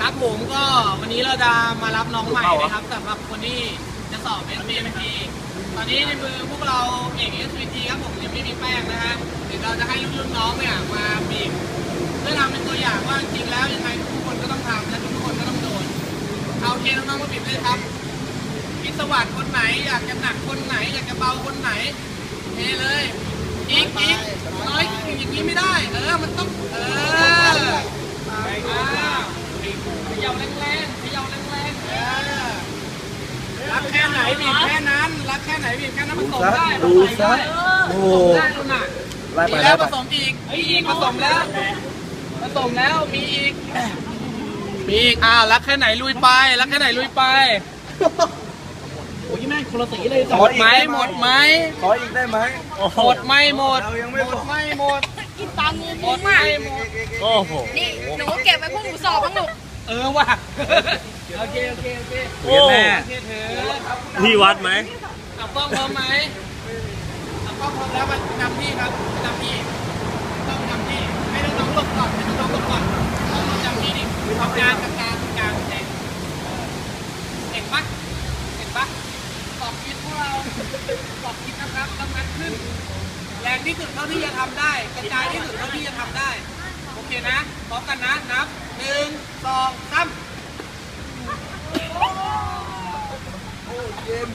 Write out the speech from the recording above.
ครับผมก็วันนี้เราจะมารับน้องใหม่นะครับสำหรับคนที่จะสอบ s b m t ตอนนี้ในมือพวกเราเอก SVT ครับผมยังไม่มีแป้งนะฮะเดี๋ยวเราจะให้รุ่นน้องเนี่ยมาบีบเพื่อทำเป็นตัวอย่างว่าจริงๆแล้วยังไงทุกคนก็ต้องทำและทุกคนก็ต้องโดนเอาเคน้องๆมาบีบเลยครับพิศวัสคนไหนอยากจะหนักคนไหน อยากจะเบาคนไหนเทเลยอีกอีกน้อยอย่างนี้ไม่ได้เออมันต้องเออ อ้าวเข ย่าแรงๆเขย่าแรงๆเออรักแค่ไหนบีบแค่นั้น รักแค่ไหนบีบแค่นั้นผสมได้ดูผสมซะได้โอ้ผโหสมได้ดูน่ะไล่มีไปแล้ไล่วไปผสมอีกมีอีกผสมแล้วผสมแล้วมีอีก มีอีกอ้าวรักแค่ไหนลุยไปรักแค่ไหนลุยไปโอ้ยแม่งคนละสีเลยหมดไหมหมดไหมขออีกได้ไหมหมดไม่หมดเรายังหไม่มหมดดไม่หมดกินตังค์หมดไม่หมด โอ้โห นี่หนูเก็บไว้พวกหนูสอบบ้างหนู เออว่ะโอเคโอเคโอเคโอ้แม่โอเคเถอะครับพี่วัดไหมเอากล้องพร้อมไหมเอากล้องพร้อมแล้วมานำพี่ครับมานำพี่ต้องนำพี่ให้น้องๆหลบก่อนให้น้องๆหลบก่อนน้องๆจำพี่ดิทำงานกับกลางกลางแสงเห็นปะเห็นปะสอบคิดพวกเราสอบคิดนะครับแล้วงัดขึ้น แรงที่สุดเท่าที่จะทำได้ กระจายที่สุดเท่าที่จะทำได้ โอเคนะพร้อมกันนะนับหนึ่ง สองสามโอ้เย็น